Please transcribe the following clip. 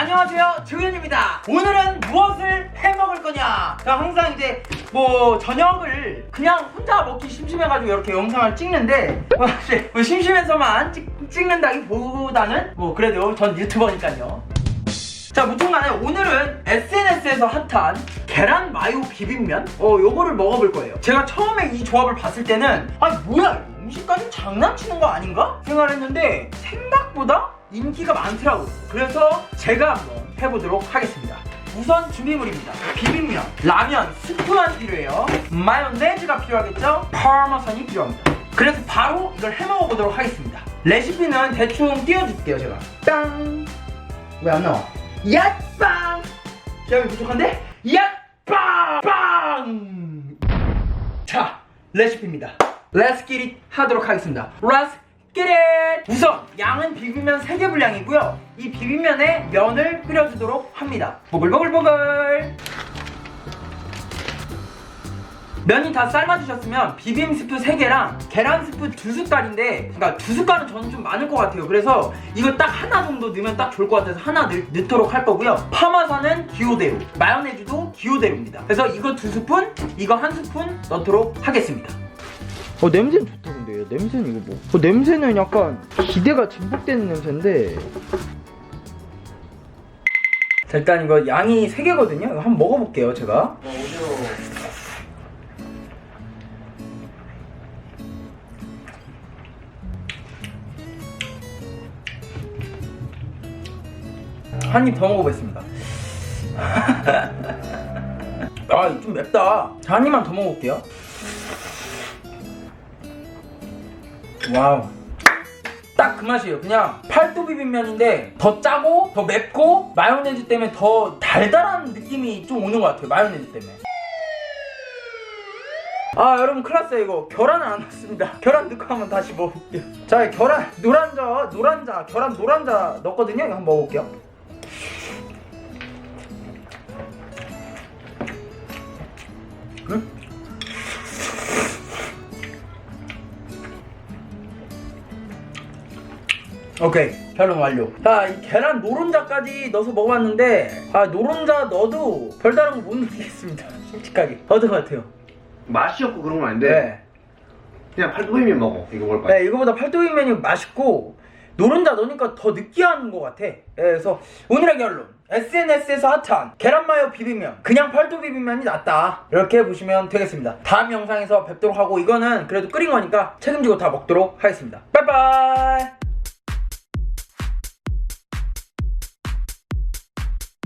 안녕하세요. 조현입니다. 오늘은 무엇을 해먹을 거냐? 자 항상 이제 뭐 저녁을 그냥 혼자 먹기 심심해가지고 이렇게 영상을 찍는데 뭐뭐 심심해서만 찍, 찍는다기보다는 뭐 그래도 전 유튜버니까요. 자 무튼간에 오늘은 SNS에서 핫한 계란 마요 비빔면? 어 요거를 먹어볼 거예요. 제가 처음에 이 조합을 봤을 때는 아 뭐야 음식까지 장난치는 거 아닌가? 생각을 했는데 생각보다 인기가 많더라고요. 그래서 제가 한번 해보도록 하겠습니다. 우선 준비물입니다. 비빔면 라면 스프만 필요해요. 마요네즈가 필요하겠죠? 파마산이 필요합니다. 그래서 바로 이걸 해 먹어 보도록 하겠습니다. 레시피는 대충 띄워줄게요 제가. 땅 왜 안 나와? 야빵! 시험이 부족한데? 야빵! 빵! 자, 레시피입니다. Let's get it 하도록 하겠습니다. Let's get it! 우선 양은 비빔면 3개 분량이고요. 이 비빔면에 면을 끓여주도록 합니다. 보글보글보글! 면이 다 삶아주셨으면 비빔 스프 3개랑 계란 스프 2숟갈인데 그러니까 2숟갈은 저는 좀 많을 것 같아요 그래서 이거 딱 하나 정도 넣으면 딱 좋을 것 같아서 하나 넣, 넣도록 할 거고요 파마산은 기호대로 마요네즈도 기호대로입니다 그래서 이거 2스푼 이거 1스푼 넣도록 하겠습니다 어 냄새는 좋다 근데 냄새는 이거 뭐? 어, 냄새는 약간 기대가 증폭되는 냄새인데 자 일단 이거 양이 3개거든요 이거 한번 먹어볼게요 제가 한 입 더 먹어보겠습니다. 아, 좀 맵다. 자, 한 입만 더 먹어볼게요. 와우. 딱 그 맛이에요. 그냥 팔도 비빔면인데 더 짜고 더 맵고 마요네즈 때문에 더 달달한 느낌이 좀 오는 것 같아요. 마요네즈 때문에. 아 여러분 났어요 이거 계란을 안 넣었습니다 계란 넣고 한번 다시 먹어볼게요 자 계란 노란자 노란자 계란 노란자 넣었거든요 이거 한번 먹어볼게요 응? 오케이 결론 완료 자 이 계란 노른자까지 넣어서 먹어봤는데 아 노른자 넣어도 별다른 거 못 느끼겠습니다 솔직하게 어떤 것 같아요? 맛이 없고 그런 건 아닌데 네. 그냥 팔도비면 먹어 이거 먹을 거야 네, 이거보다 팔도비면이 맛있고 노른자 넣으니까 더 느끼한 것 같아. 네, 그래서 오늘의 결론 SNS에서 핫한 계란마요 비빔면 그냥 팔도 비빔면이 낫다 이렇게 보시면 되겠습니다. 다음 영상에서 뵙도록 하고 이거는 그래도 끓인 거니까 책임지고 다 먹도록 하겠습니다. 빠이빠이